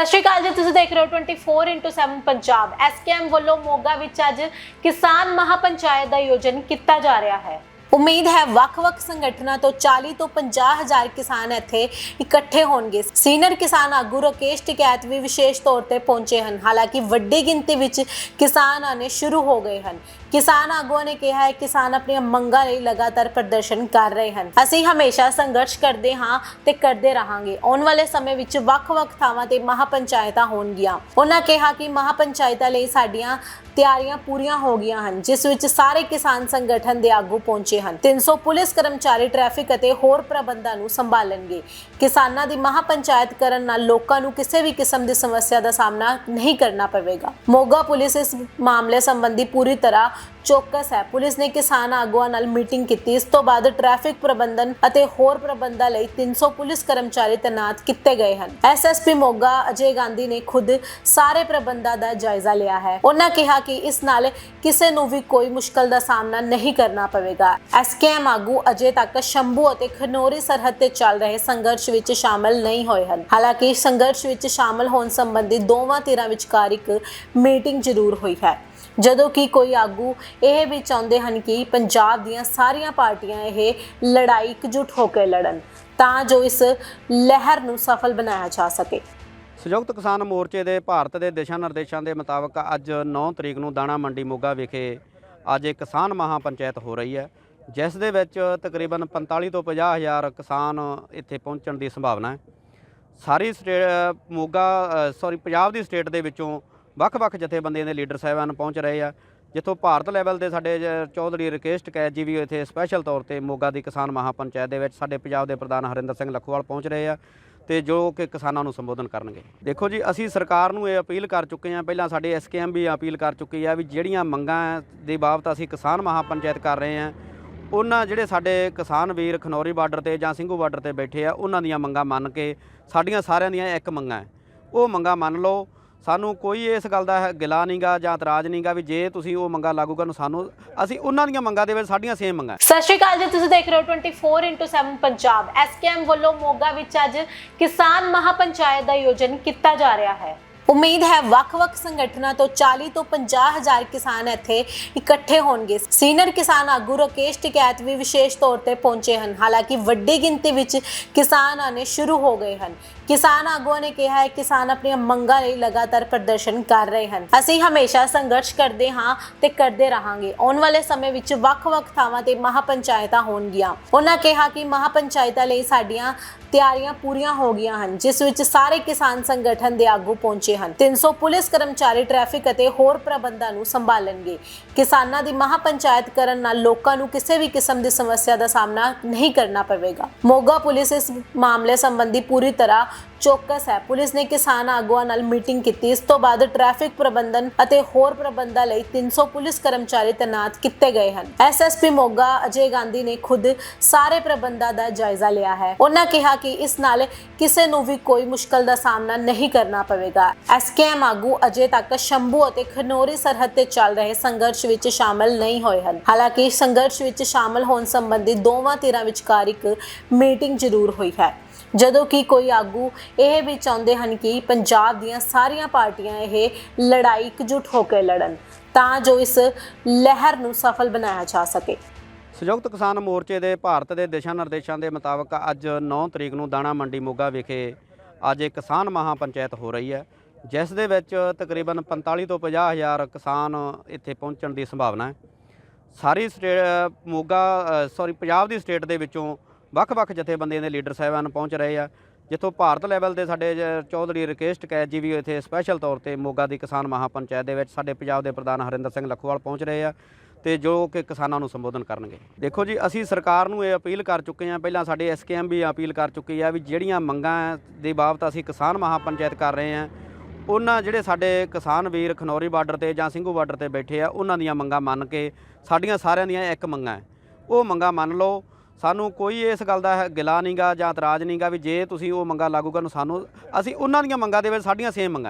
ਸਤਿ ਸ਼੍ਰੀ ਅਕਾਲ ਜੀ, ਤੁਸੀਂ ਦੇਖ ਰਹੇ ਹੋ 24/7 ਪੰਜਾਬ। ਐਸਕੇਐਮ ਵੱਲੋਂ ਮੋਗਾ ਵਿੱਚ ਅੱਜ ਕਿਸਾਨ ਮਹਾਪੰਚਾਇਤ ਦਾ ਆਯੋਜਨ ਕੀਤਾ ਜਾ ਰਿਹਾ ਹੈ। ਉਮੀਦ ਹੈ ਵੱਖ-ਵੱਖ ਸੰਗਠਨਾਂ ਤੋਂ 40 ਤੋਂ 50 ਹਜ਼ਾਰ ਕਿਸਾਨ ਇੱਥੇ ਇਕੱਠੇ ਹੋਣਗੇ। ਸੀਨੀਅਰ ਕਿਸਾਨ ਆਗੂ ਰਾਕੇਸ਼ ਟਿਕੈਤ ਵੀ ਵਿਸ਼ੇਸ਼ ਤੌਰ ਤੇ ਪਹੁੰਚੇ ਹਨ। ਹਾਲਾਂਕਿ ਵੱਡੀ ਗਿਣਤੀ ਵਿੱਚ ਕਿਸਾਨ ਆਣੇ ਸ਼ੁਰੂ ਹੋ ਗਏ ਹਨ। ਕਿਸਾਨ ਆਗੂਆਂ ਨੇ ਕਿਹਾ ਹੈ, ਕਿਸਾਨ ਆਪਣੀਆਂ ਮੰਗਾਂ ਲਈ ਲਗਾਤਾਰ ਪ੍ਰਦਰਸ਼ਨ ਕਰ ਰਹੇ ਹਨ। ਅਸੀਂ ਹਮੇਸ਼ਾ ਸੰਘਰਸ਼ ਕਰਦੇ ਹਾਂ ਤੇ ਕਰਦੇ ਰਹਾਂਗੇ। ਆਉਣ ਵਾਲੇ ਸਮੇਂ ਵਿੱਚ ਵੱਖ-ਵੱਖ ਥਾਵਾਂ ਤੇ ਮਹਾਪੰਚਾਇਤਾਂ ਹੋਣਗੀਆਂ। ਉਹਨਾਂ ਕਿਹਾ ਕਿ ਮਹਾਪੰਚਾਇਤਾਂ ਲਈ ਸਾਡੀਆਂ ਤਿਆਰੀਆਂ ਪੂਰੀਆਂ ਹੋ ਗਈਆਂ ਹਨ, ਜਿਸ ਵਿੱਚ ਸਾਰੇ ਕਿਸਾਨ ਸੰਗਠਨ ਦੇ ਆਗੂ ਪਹੁੰਚੇ ਹਨ। 300 ਪੁਲਿਸ ਕਰਮਚਾਰੀ ਟ੍ਰੈਫਿਕ ਅਤੇ ਹੋਰ ਪ੍ਰਬੰਧਾਂ ਨੂੰ ਸੰਭਾਲਣਗੇ। ਕਿਸਾਨਾਂ ਦੀ ਮਹਾਪੰਚਾਇਤ ਕਰਨ ਨਾਲ ਲੋਕਾਂ ਨੂੰ ਕਿਸੇ ਵੀ ਕਿਸਮ ਦੀ ਸਮੱਸਿਆ ਦਾ ਸਾਹਮਣਾ ਨਹੀਂ ਕਰਨਾ ਪਵੇਗਾ। ਮੋਗਾ ਪੁਲਿਸ ਇਸ ਮਾਮਲੇ ਸੰਬੰਧੀ ਪੂਰੀ ਤਰ੍ਹਾਂ ਚੌਕਸ ਹੈ। ਪੁਲਿਸ ਨੇ ਕਿਸਾਨ ਆਗੂਆਂ ਨਾਲ ਮੀਟਿੰਗ ਕੀਤੀ। ਇਸ ਤੋਂ ਬਾਅਦ ਟ੍ਰੈਫਿਕ ਪ੍ਰਬੰਧਨ ਅਤੇ ਹੋਰ ਪ੍ਰਬੰਧਾਂ ਲਈ 300 ਪੁਲਿਸ ਕਰਮਚਾਰੀ ਤੈਨਾਤ ਕੀਤੇ ਗਏ ਹਨ। ਐਸਐਸਪੀ ਮੋਗਾ ਅਜੇ ਗਾਂਧੀ ਨੇ ਖੁਦ ਸਾਰੇ ਪ੍ਰਬੰਧਾਂ ਦਾ ਜਾਇਜ਼ਾ ਲਿਆ ਹੈ। ਉਹਨਾਂ ਕਿਹਾ ਕਿ ਇਸ ਨਾਲ ਕਿਸੇ ਨੂੰ ਵੀ ਕੋਈ ਮੁਸ਼ਕਲ ਦਾ ਸਾਹਮਣਾ ਨਹੀਂ ਕਰਨਾ ਪਵੇਗਾ। ਐਸਕੇਐਮ ਆਗੂ ਅਜੇ ਤੱਕ ਸ਼ੰਭੂ ਅਤੇ ਖਨੋਰੀ ਸਰਹੱਦ ਤੇ ਚੱਲ ਰਹੇ ਸੰਘਰਸ਼ ਵਿੱਚ ਸ਼ਾਮਲ ਨਹੀਂ ਹੋਏ ਹਨ। ਹਾਲਾਂਕਿ ਸੰਘਰਸ਼ ਵਿੱਚ ਸ਼ਾਮਲ ਹੋਣ ਸੰਬੰਧੀ ਦੋਵਾਂ ਧਿਰਾਂ ਵਿਚਕਾਰ ਇੱਕ ਮੀਟਿੰਗ ਜ਼ਰੂਰ ਹੋਈ ਹੈ। ਜਦੋਂ ਕਿ ਕੋਈ ਆਗੂ ਇਹ ਵੀ ਚਾਹੁੰਦੇ ਹਨ ਕਿ ਪੰਜਾਬ ਦੀਆਂ ਸਾਰੀਆਂ ਪਾਰਟੀਆਂ ਇਹ ਲੜਾਈ ਇਕਜੁੱਟ ਹੋ ਕੇ ਲੜਨ, ਤਾਂ ਜੋ ਇਸ ਲਹਿਰ ਨੂੰ ਸਫਲ ਬਣਾਇਆ ਜਾ ਸਕੇ। ਸੰਯੁਕਤ ਕਿਸਾਨ ਮੋਰਚੇ ਦੇ ਭਾਰਤ ਦੇ ਦਿਸ਼ਾ ਨਿਰਦੇਸ਼ਾਂ ਦੇ ਮੁਤਾਬਕ ਅੱਜ 9 ਤਰੀਕ ਨੂੰ ਦਾਣਾ ਮੰਡੀ ਮੋਗਾ ਵਿਖੇ ਅੱਜ ਇੱਕ ਕਿਸਾਨ ਮਹਾ ਪੰਚਾਇਤ ਹੋ ਰਹੀ ਹੈ, ਜਿਸ ਦੇ ਵਿੱਚ ਤਕਰੀਬਨ 45 ਤੋਂ 50 ਹਜ਼ਾਰ ਕਿਸਾਨ ਇੱਥੇ ਪਹੁੰਚਣ ਦੀ ਸੰਭਾਵਨਾ ਹੈ। ਸਾਰੀ ਸਟੇ ਮੋਗਾ ਸੌਰੀ ਪੰਜਾਬ ਦੀ ਸਟੇਟ ਦੇ ਵਿੱਚੋਂ ਵੱਖ-ਵੱਖ ਜਥੇਬੰਦੀਆਂ ਦੇ ਲੀਡਰ ਸਾਹਿਬਾਨ ਪਹੁੰਚ ਰਹੇ ਆ। ਜਿੱਥੋਂ ਭਾਰਤ ਲੈਵਲ ਦੇ ਸਾਡੇ ਚੌਧਰੀ ਰਕੇਸ਼ ਟਕੈਤ ਜੀ ਵੀ ਇੱਥੇ ਸਪੈਸ਼ਲ ਤੌਰ ਤੇ ਮੋਗਾ ਦੀ ਕਿਸਾਨ ਮਹਾ ਪੰਚਾਇਤ ਦੇ ਵਿੱਚ ਸਾਡੇ ਪੰਜਾਬ ਦੇ ਪ੍ਰਧਾਨ ਹਰਿੰਦਰ ਸਿੰਘ ਲੱਖੋਵਾਲ ਪਹੁੰਚ ਰਹੇ ਆ ਤੇ ਜੋ ਕਿ ਕਿਸਾਨਾਂ ਨੂੰ ਸੰਬੋਧਨ ਕਰਨਗੇ। ਦੇਖੋ ਜੀ, ਅਸੀਂ ਸਰਕਾਰ ਨੂੰ ਇਹ ਅਪੀਲ ਕਰ ਚੁੱਕੇ ਹਾਂ ਪਹਿਲਾਂ ਸਾਡੇ ਐਸਕੇਐਮ ਵੀ ਅਪੀਲ ਕਰ ਚੁੱਕੀ ਆ ਵੀ ਜਿਹੜੀਆਂ ਮੰਗਾਂ ਦੇ ਬਾਬਤ ਅਸੀਂ ਕਿਸਾਨ ਮਹਾ ਪੰਚਾਇਤ ਕਰ ਰਹੇ ਹਾਂ ਉਹਨਾਂ ਜਿਹੜੇ ਸਾਡੇ ਕਿਸਾਨ ਵੀਰ ਖਨੌਰੀ ਬਾਰਡਰ ਤੇ ਜਾਂ ਸਿੰਘੂ ਬਾਰਡਰ ਤੇ ਬੈਠੇ ਆ, ਉਹਨਾਂ ਦੀਆਂ ਮੰਗਾਂ ਮੰਨ ਕੇ, ਸਾਡੀਆਂ ਸਾਰਿਆਂ ਦੀਆਂ ਇੱਕ ਮੰਗਾਂ ਉਹ ਮੰਗਾਂ ਮੰਨ ਲਓ ਸਾਨੂੰ ਕੋਈ ਇਸ ਗੱਲ ਦਾ ਹੈ- ਗਿਲਾ ਨਹੀਂਗਾ ਜਾਂ ਇਤਰਾਜ਼ ਨਹੀਂਗਾ ਵੀ ਜੇ ਤੁਸੀਂ ਉਹ ਮੰਗਾਂ ਲਾਗੂ ਕਰਨ ਸਾਨੂੰ, ਅਸੀਂ ਉਹਨਾਂ ਦੀਆਂ ਮੰਗਾਂ ਦੇ ਵਿੱਚ ਸਾਡੀਆਂ ਸੇਮ ਮੰਗਾਂ ਸਤਿ ਸ਼੍ਰੀ ਅਕਾਲ ਜੀ, ਤੁਸੀਂ ਦੇਖ ਰਹੇ ਹੋ 24/7 ਪੰਜਾਬ। ਐਸਕੇਐਮ ਵੱਲੋਂ ਮੋਗਾ ਵਿੱਚ ਅੱਜ ਕਿਸਾਨ ਮਹਾਪੰਚਾਇਤ ਦਾ ਆਯੋਜਨ ਕੀਤਾ ਜਾ ਰਿਹਾ ਹੈ। ਉਮੀਦ ਹੈ ਵੱਖ-ਵੱਖ ਸੰਗਠਨਾਂ ਤੋਂ 40 ਤੋਂ 50 ਕਿਸਾਨ ਇੱਥੇ ਇਕੱਠੇ ਹੋਣਗੇ। ਸੀਨੀਅਰ ਕਿਸਾਨ ਆਗੂ ਰਾਕੇਸ਼ ਟਿਕੈਤ ਵੀ ਵਿਸ਼ੇਸ਼ ਤੌਰ ਤੇ ਪਹੁੰਚੇ ਹਨ। ਹਾਲਾਂਕਿ ਵੱਡੀ ਗਿਣਤੀ ਵਿੱਚ ਕਿਸਾਨ ਆਣੇ ਸ਼ੁਰੂ ਹੋ ਗਏ ਹਨ। ਕਿਸਾਨ ਆਗੂਆਂ ਨੇ ਕਿਹਾ ਹੈ, ਕਿਸਾਨ ਆਪਣੀਆਂ ਮੰਗਾਂ ਲਈ ਲਗਾਤਾਰ ਪ੍ਰਦਰਸ਼ਨ ਕਰ ਰਹੇ ਹਨ। ਅਸੀਂ ਹਮੇਸ਼ਾ ਸੰਘਰਸ਼ ਕਰਦੇ ਹਾਂ ਤੇ ਕਰਦੇ ਰਹਾਂਗੇ। ਆਉਣ ਵਾਲੇ ਸਮੇਂ ਵਿੱਚ ਵੱਖ-ਵੱਖ ਥਾਵਾਂ ਤੇ ਮਹਾਪੰਚਾਇਤਾਂ ਹੋਣਗੀਆਂ। ਉਹਨਾਂ ਕਿਹਾ ਕਿ ਮਹਾਪੰਚਾਇਤਾਂ ਲਈ ਸਾਡੀਆਂ ਤਿਆਰੀਆਂ ਪੂਰੀਆਂ ਹੋ ਗਈਆਂ ਹਨ, ਜਿਸ ਵਿੱਚ ਸਾਰੇ ਕਿਸਾਨ ਸੰਗਠਨ ਦੇ ਆਗੂ ਪਹੁੰਚੇ ਹਨ। 300 ਪੁਲਿਸ ਕਰਮਚਾਰੀ ਟ੍ਰੈਫਿਕ ਅਤੇ ਹੋਰ ਪ੍ਰਬੰਧਾਂ ਨੂੰ ਸੰਭਾਲਣਗੇ। ਕਿਸਾਨਾਂ ਦੀ ਮਹਾਪੰਚਾਇਤ ਕਰਨ ਨਾਲ ਲੋਕਾਂ ਨੂੰ ਕਿਸੇ ਵੀ ਕਿਸਮ ਦੀ ਸਮੱਸਿਆ ਦਾ ਸਾਹਮਣਾ ਨਹੀਂ ਕਰਨਾ ਪਵੇਗਾ। ਮੋਗਾ ਪੁਲਿਸ ਇਸ ਮਾਮਲੇ ਸੰਬੰਧੀ ਪੂਰੀ ਤਰ੍ਹਾਂ ਚੌਕਸ ਹੈ। ਪੁਲਿਸ ਨੇ ਕਿਸਾਨ ਆਗੂਆਂ ਨਾਲ ਮੀਟਿੰਗ ਕੀਤੀ। ਇਸ ਤੋਂ ਬਾਅਦ ਟ੍ਰੈਫਿਕ ਪ੍ਰਬੰਧਨ ਅਤੇ ਹੋਰ ਪ੍ਰਬੰਧਾਂ ਲਈ 300 ਪੁਲਿਸ ਕਰਮਚਾਰੀ ਤੈਨਾਤ ਕੀਤੇ ਗਏ ਹਨ। ਐਸਐਸਪੀ ਮੋਗਾ ਅਜੇ ਗਾਂਧੀ ਨੇ ਖੁਦ ਸਾਰੇ ਪ੍ਰਬੰਧਾਂ ਦਾ ਜਾਇਜ਼ਾ ਲਿਆ ਹੈ। ਉਹਨਾਂ ਕਿਹਾ ਕਿ ਇਸ ਨਾਲ ਕਿਸੇ ਨੂੰ ਵੀ ਕੋਈ ਮੁਸ਼ਕਲ ਦਾ ਸਾਹਮਣਾ ਨਹੀਂ ਕਰਨਾ ਪਵੇਗਾ। ਐਸਕੇਐਮ ਆਗੂ ਅਜੇ ਤੱਕ ਸ਼ੰਭੂ ਅਤੇ ਖਨੋਰੀ ਸਰਹੱਦ ਤੇ ਚੱਲ ਰਹੇ ਸੰਘਰਸ਼ ਵਿੱਚ ਸ਼ਾਮਲ ਨਹੀਂ ਹੋਏ ਹਨ। ਹਾਲਾਂਕਿ ਸੰਘਰਸ਼ ਵਿੱਚ ਸ਼ਾਮਲ ਹੋਣ ਸੰਬੰਧੀ ਦੋਵਾਂ ਧਿਰਾਂ ਵਿਚਕਾਰ ਇੱਕ ਮੀਟਿੰਗ ਜ਼ਰੂਰ ਹੋਈ ਹੈ। ਜਦੋਂ ਕਿ ਕੋਈ ਆਗੂ ਇਹ ਵੀ ਚਾਹੁੰਦੇ ਹਨ ਕਿ ਪੰਜਾਬ ਦੀਆਂ ਸਾਰੀਆਂ ਪਾਰਟੀਆਂ ਇਹ ਲੜਾਈ ਇਕਜੁੱਟ ਹੋ ਕੇ ਲੜਨ, ਤਾਂ ਜੋ ਇਸ ਲਹਿਰ ਨੂੰ ਸਫਲ ਬਣਾਇਆ ਜਾ ਸਕੇ। ਸੰਯੁਕਤ ਕਿਸਾਨ ਮੋਰਚੇ ਦੇ ਭਾਰਤ ਦੇ ਦਿਸ਼ਾ ਨਿਰਦੇਸ਼ਾਂ ਦੇ ਮੁਤਾਬਕ ਅੱਜ 9 ਤਰੀਕ ਨੂੰ ਦਾਣਾ ਮੰਡੀ ਮੋਗਾ ਵਿਖੇ ਅੱਜ ਇੱਕ ਕਿਸਾਨ ਮਹਾ ਪੰਚਾਇਤ ਹੋ ਰਹੀ ਹੈ, ਜਿਸ ਦੇ ਵਿੱਚ ਤਕਰੀਬਨ 45 ਤੋਂ 50 ਹਜ਼ਾਰ ਕਿਸਾਨ ਇੱਥੇ ਪਹੁੰਚਣ ਦੀ ਸੰਭਾਵਨਾ ਹੈ। ਸਾਰੀ ਸਟੇ, ਮੋਗਾ ਸੌਰੀ ਪੰਜਾਬ ਦੀ ਸਟੇਟ ਦੇ ਵਿੱਚੋਂ ਵੱਖ-ਵੱਖ ਜਥੇਬੰਦੀਆਂ ਦੇ ਲੀਡਰ ਸਾਹਿਬਾਨ ਪਹੁੰਚ ਰਹੇ ਆ। ਜਿੱਥੋਂ ਭਾਰਤ ਲੈਵਲ ਦੇ ਸਾਡੇ ਚੌਧਰੀ ਰਕੇਸ਼ ਟਕੈਤ ਜੀ ਵੀ ਇੱਥੇ ਸਪੈਸ਼ਲ ਤੌਰ ਤੇ ਮੋਗਾ ਦੀ ਕਿਸਾਨ ਮਹਾ ਪੰਚਾਇਤ ਦੇ ਵਿੱਚ ਸਾਡੇ ਪੰਜਾਬ ਦੇ ਪ੍ਰਧਾਨ ਹਰਿੰਦਰ ਸਿੰਘ ਲੱਖੋਵਾਲ ਪਹੁੰਚ ਰਹੇ ਆ ਤੇ ਜੋ ਕਿ ਕਿਸਾਨਾਂ ਨੂੰ ਸੰਬੋਧਨ ਕਰਨਗੇ। ਦੇਖੋ ਜੀ, ਅਸੀਂ ਸਰਕਾਰ ਨੂੰ ਇਹ ਅਪੀਲ ਕਰ ਚੁੱਕੇ ਹਾਂ, ਪਹਿਲਾਂ ਸਾਡੇ ਐਸਕੇਐਮ ਵੀ ਅਪੀਲ ਕਰ ਚੁੱਕੀ ਆ ਵੀ ਜਿਹੜੀਆਂ ਮੰਗਾਂ ਦੇ ਬਾਬਤ ਅਸੀਂ ਕਿਸਾਨ ਮਹਾ ਪੰਚਾਇਤ ਕਰ ਰਹੇ ਹਾਂ, ਉਹਨਾਂ ਜਿਹੜੇ ਸਾਡੇ ਕਿਸਾਨ ਵੀਰ ਖਨੌਰੀ ਬਾਰਡਰ ਤੇ ਜਾਂ ਸਿੰਘੂ ਬਾਰਡਰ ਤੇ ਬੈਠੇ ਆ, ਉਹਨਾਂ ਦੀਆਂ ਮੰਗਾਂ ਮੰਨ ਕੇ ਸਾਡੀਆਂ ਸਾਰਿਆਂ ਦੀਆਂ ਇੱਕ ਮੰਗਾਂ ਹੈ। ਉਹ ਮੰਗਾਂ ਮੰਨ ਲਓ ਸਾਨੂੰ ਕੋਈ ਇਸ ਗੱਲ ਦਾ ਹੈ- ਗਿਲਾ ਨਹੀਂਗਾ ਜਾਂ ਇਤਰਾਜ਼ ਨਹੀਂਗਾ ਵੀ ਜੇ ਤੁਸੀਂ ਉਹ ਮੰਗਾਂ ਲਾਗੂ ਕਰਨ ਸਾਨੂੰ, ਅਸੀਂ ਉਹਨਾਂ ਦੀਆਂ ਮੰਗਾਂ ਦੇ ਵਿੱਚ ਸਾਡੀਆਂ ਸੇਮ ਮੰਗਾਂ